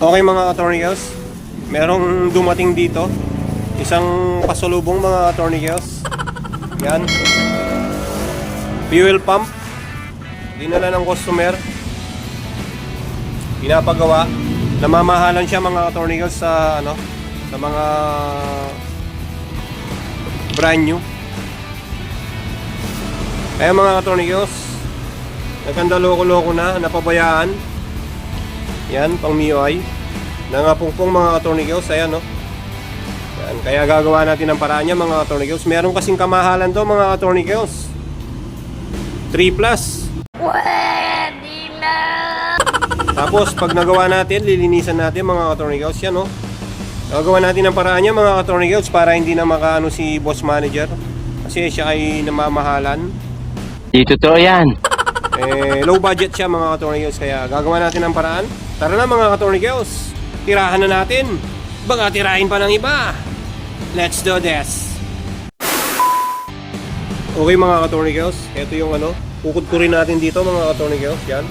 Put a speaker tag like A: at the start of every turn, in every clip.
A: Okay mga attorneys, merong dumating dito. Isang pasulubong mga attorneys. Yan. Fuel pump. Dinala ng customer. Pinapagawa. Namamahalan siya mga attorneys sa ano, sa mga brand new. Kaya mga attorneys, nagkanda loko-loko na, napabayaan. Yan, pang MIUI. Nangapungpong mga attorneys, ayan no. Yan, kaya gagawa natin ng paraan niya mga attorneys. Meron kasing kamahalan to mga attorneys. 3 plus.
B: Pwede na!
A: Tapos pag nagawa natin, lilinisan natin mga attorneys, yan no. Gagawa natin ng paraan niya mga attorneys para hindi na makaano si boss manager. Kasi siya ay namamahalan.
C: Di totoo yan.
A: Eh, low budget siya mga katornigos kaya gagawa natin ng paraan. Tara na mga katornigos, tirahan na natin. Baka tirahin pa ng iba. Let's do this. Okay mga katornigos, ito yung ano, kukudkurin natin dito mga katornigos, yan.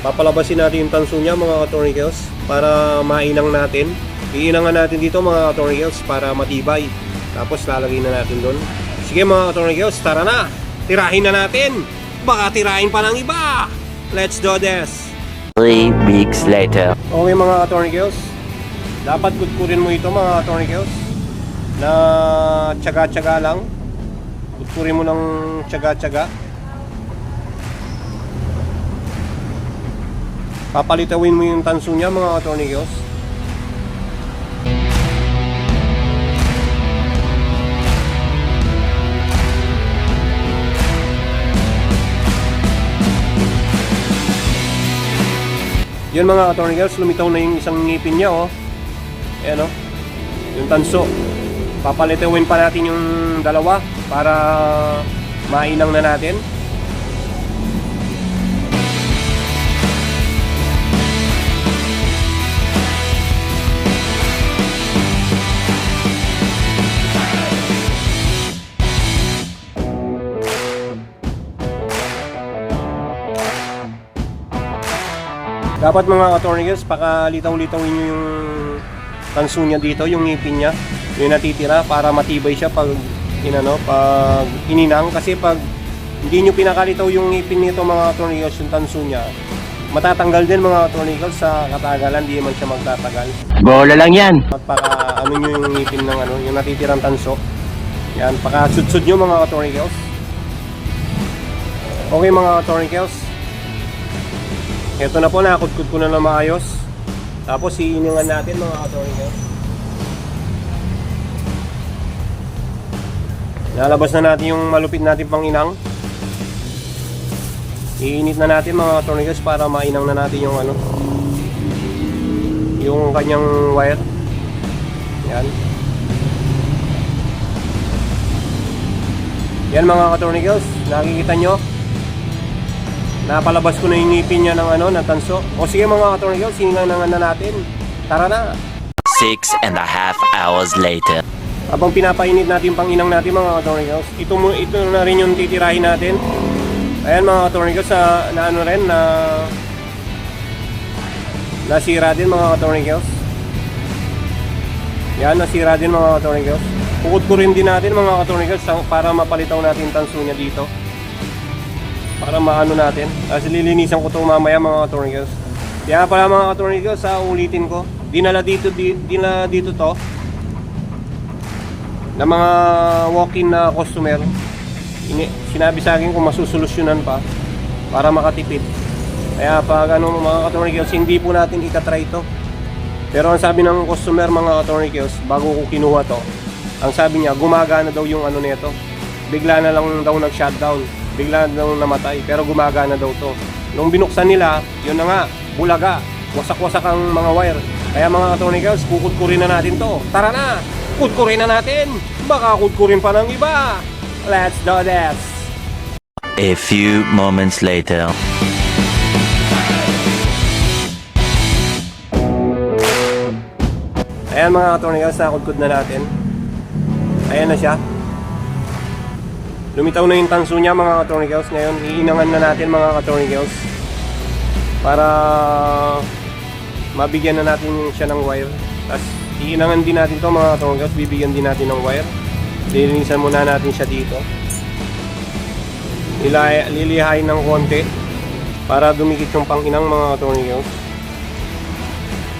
A: Papalabasin natin yung tanso niya mga katornigos para mainang natin. Iinangan natin dito mga katornigos para matibay. Tapos lalagay na natin doon. Sige mga katornigos, tara na! Tirahin na natin! Baka tirahin pa ng iba! Let's do this!
C: Three weeks later.
A: Okay mga attorney girls, dapat kutkurin mo ito mga attorney girls na tsaga-tsaga lang. Kutkurin mo ng tsaga-tsaga. Papalitawin mo yung tanso niya mga attorney girls. Yun mga attorney girls, lumitaw na yung isang ngipin niya oh. Ayan oh. Yung tanso. Papalitawin pa natin yung dalawa para mainang na natin. Dapat mga attorney girls, pakalitaw-litawin nyo yung tanso niya dito, yung ngipin niya. Yung natitira para matibay siya pag inano, pag ininang kasi pag hindi nyo pinakalitaw yung ngipin nito mga attorney girls, yung tanso niya, matatanggal din mga attorney girls sa katagalan, di man siya magtatagal.
C: Bola lang yan.
A: At para ano nyo yung ngipin ng ano, yung natitirang tanso. Yan, pakasudsud nyo mga attorney girls. Okay mga attorney girls. Ito na po, nakakudkud ko na na maayos. Tapos iiningan natin mga girls. Lalabas na natin yung malupit natin pang inang. Iinit na natin mga girls para mainang na natin yung ano yung kanyang wire. Yan. Yan mga girls, nakikita nyo. Napalabas ko na yung ngipin niya ng ano, ng tanso. O sige mga attorney girls, hiningan na natin. Tara na.
C: Six and a half hours later.
A: Habang pinapainit natin pang inang natin mga girls, ito, mo, ito na rin yung titirahin natin. Ayan mga attorney girls, na, na ano rin, na nasira din mga girls. Yan, nasira din mga girls. Bukod ko rin din natin mga sa- para mapalitaw natin yung tanso niya dito. Para maano natin. Kasi lilinisan ko to mamaya mga girls. Kaya pala mga girls, sa ulitin ko. Dinala dito, di, dinala dito to na mga walk-in na customer. Ini, sinabi sa akin kung masusolusyonan pa para makatipid. Kaya pag ano mga girls, hindi po natin itatry ito. Pero ang sabi ng customer mga girls, bago ko kinuha to, ang sabi niya, gumagana daw yung ano nito. Bigla na lang daw nag-shutdown. Bigla daw namatay. Pero gumagana daw to. Nung binuksan nila, yun na nga, bulaga. Wasak-wasak ang mga wire. Kaya mga attorney girls, kukudkurin na natin to. Tara na! Kudkurin na natin! Baka kudkurin pa ng iba! Let's do this!
C: A few moments later.
A: Ayan mga attorney girls, nakudkud na natin. Ayan na siya. Lumitaw na yung tanso niya mga attorney girls. Ngayon, iinangan na natin mga attorney girls. Para mabigyan na natin siya ng wire. Tapos iinangan din natin to mga katornigos, bibigyan din natin ng wire. Lilinisan muna natin siya dito. Nilay, lilihain ng konti para dumikit yung panginang mga katornigos.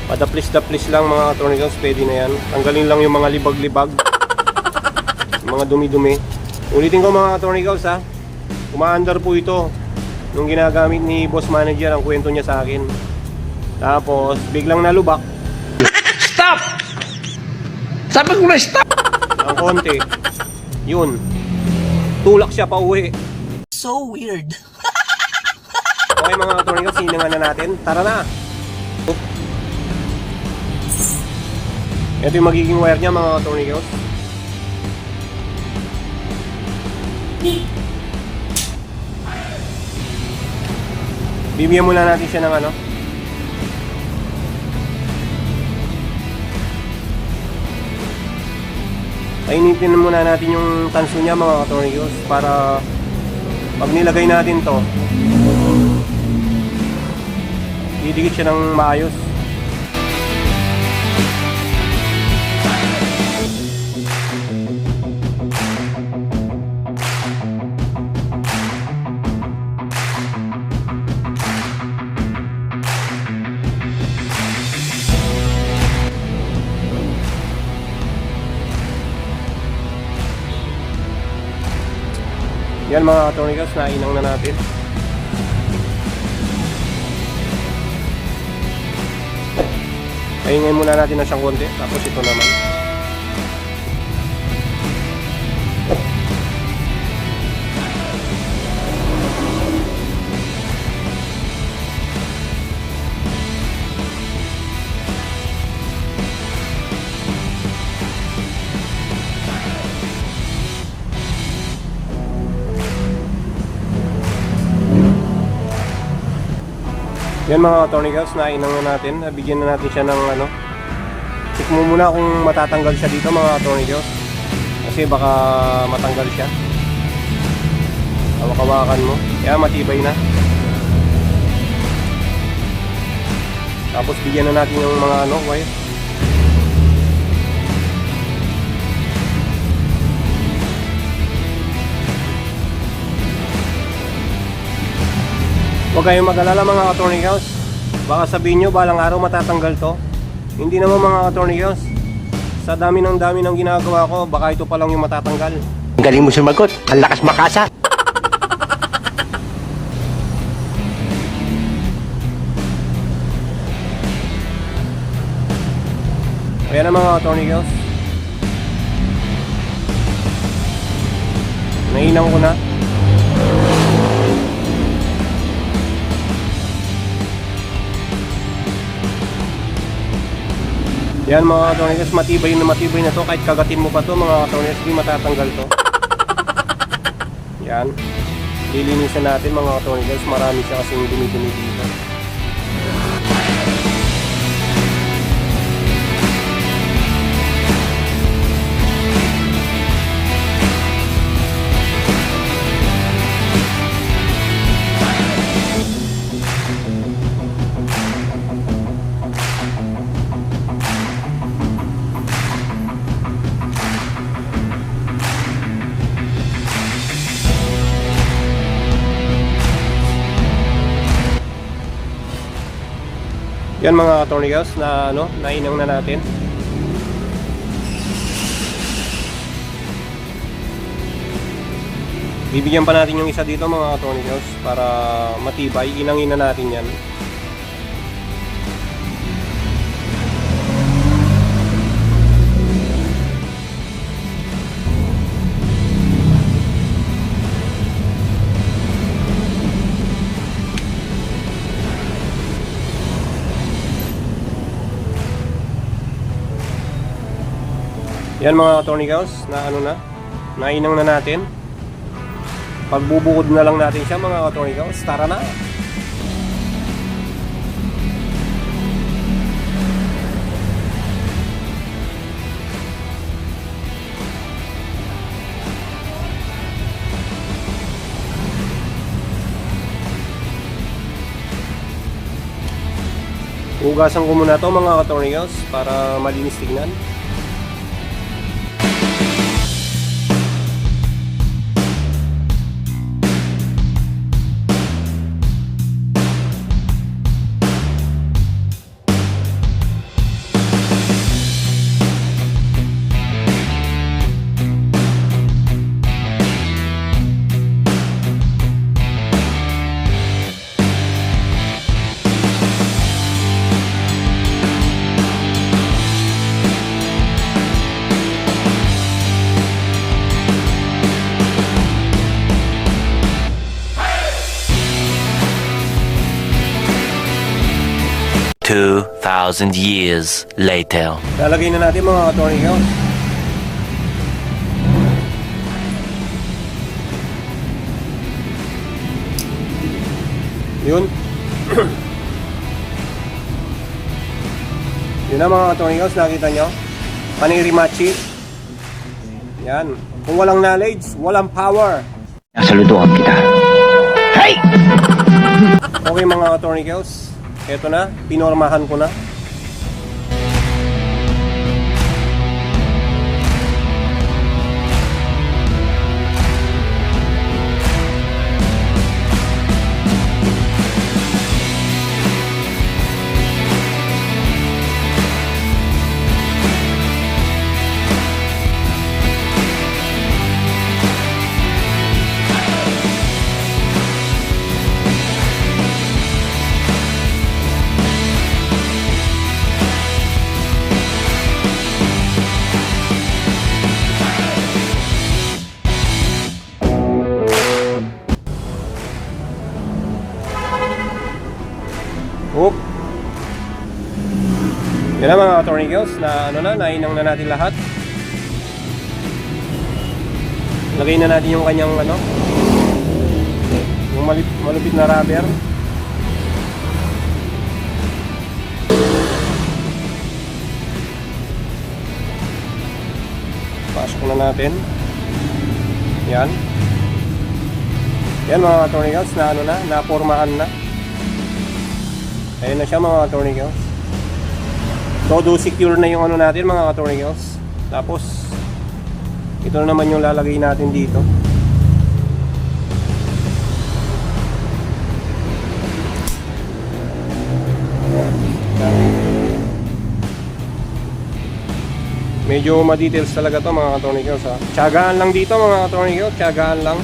A: Padaplis-daplis lang mga katornigos, pwede na yan. Tanggalin lang yung mga libag-libag. mga dumi-dumi. Ulitin ko mga katornigos ha. Umaandar po ito. Nung ginagamit ni boss manager ang kwento niya sa akin. Tapos biglang nalubak
D: Stop! Sabi ko na stop!
A: ng konti. Yun. Tulak siya pa uwi.
E: So weird.
A: Okay mga katornigos, siningan na natin. Tara na! Oop. Ito yung magiging wire niya mga katornigos. Bibigyan muna natin siya ng ano. Painitin muna natin yung tanso niya mga katornigos para pag nilagay natin to didikit siya ng maayos yan mga katornikas nainang na natin Pahingay muna natin ng siyang konti, tapos ito naman. Yan mga tornigos, nainang na natin. Bigyan na natin siya ng ano. Check mo muna kung matatanggal siya dito mga tornigos. Kasi baka matanggal siya. Hawak-hawakan mo. Kaya matibay na. Tapos bigyan na natin yung mga ano, wire. Huwag kayong mag-alala mga attorney house. Baka sabihin nyo, balang araw matatanggal to. Hindi naman mga attorney house. Sa dami ng dami ng ginagawa ko, baka ito pa lang yung matatanggal.
D: Ang galing mo sumagot. Ang lakas makasa.
A: Ayan na mga attorney house. Nainang ko na. Yan mga attorneys, matibay na matibay na to kahit kagatin mo pa to mga attorneys, hindi matatanggal to. Yan. Lilinisan natin mga attorneys, marami siya kasing dumi-dumi dito. Yan mga guys na ano, nainang na natin. Bibigyan pa natin yung isa dito mga guys para matibay. Inangin na natin yan. Yan mga attorney cows na ano na, nainang na natin. Pagbubukod na lang natin siya mga attorney cows. Tara na! Hugasan ko muna to mga katornigals para malinis
C: tingnan. 2,000 years later.
A: Lalagay na natin mga attorney yun. Yun. Yun na mga attorney house, nakita nyo. Panirimachi. Yan. Kung walang knowledge, walang power.
D: Nasaludoan kita. Hey!
A: Okay mga attorney girls, eto na, pinormahan ko na. Yan na mga tornigos na ano na, nainang na natin lahat. Lagay na natin yung kanyang ano, yung malip, malupit na rubber. Pasok na natin. Yan. Yan mga tornigos na ano na, napormahan na. Ayun na siya mga tornigos. Todo secure na yung ano natin mga tornigos. Tapos ito na naman yung lalagay natin dito. Medyo ma-details talaga to mga tornigos ha. Tiyagaan lang dito mga tornigos, tiyagaan lang.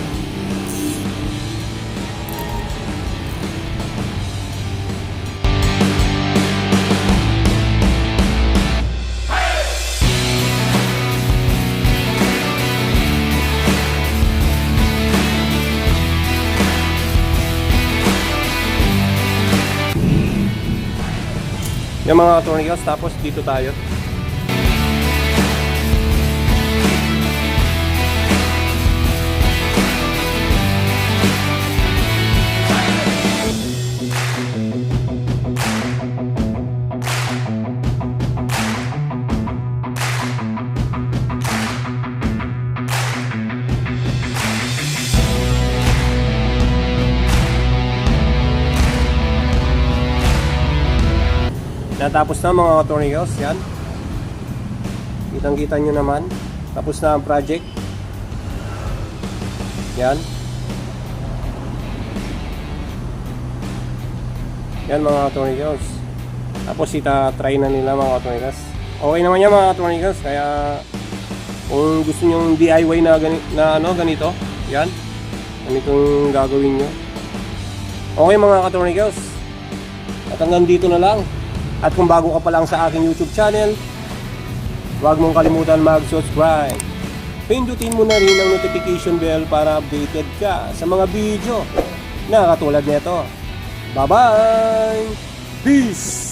A: Yung mga tornigos tapos dito tayo. Natapos na mga tornillos, yan. Kitang kita nyo naman. Tapos na ang project. Yan. Yan mga tornillos. Tapos ita try na nila mga tornillos. Okay naman yan mga tornillos. Kaya kung gusto nyo DIY na, na ano, ganito, yan. Ganitong gagawin nyo. Okay mga katornigos. At hanggang dito na lang. At kung bago ka pa lang sa aking YouTube channel, huwag mong kalimutan mag-subscribe. Pindutin mo na rin ang notification bell para updated ka sa mga video na katulad nito. Bye-bye! Peace!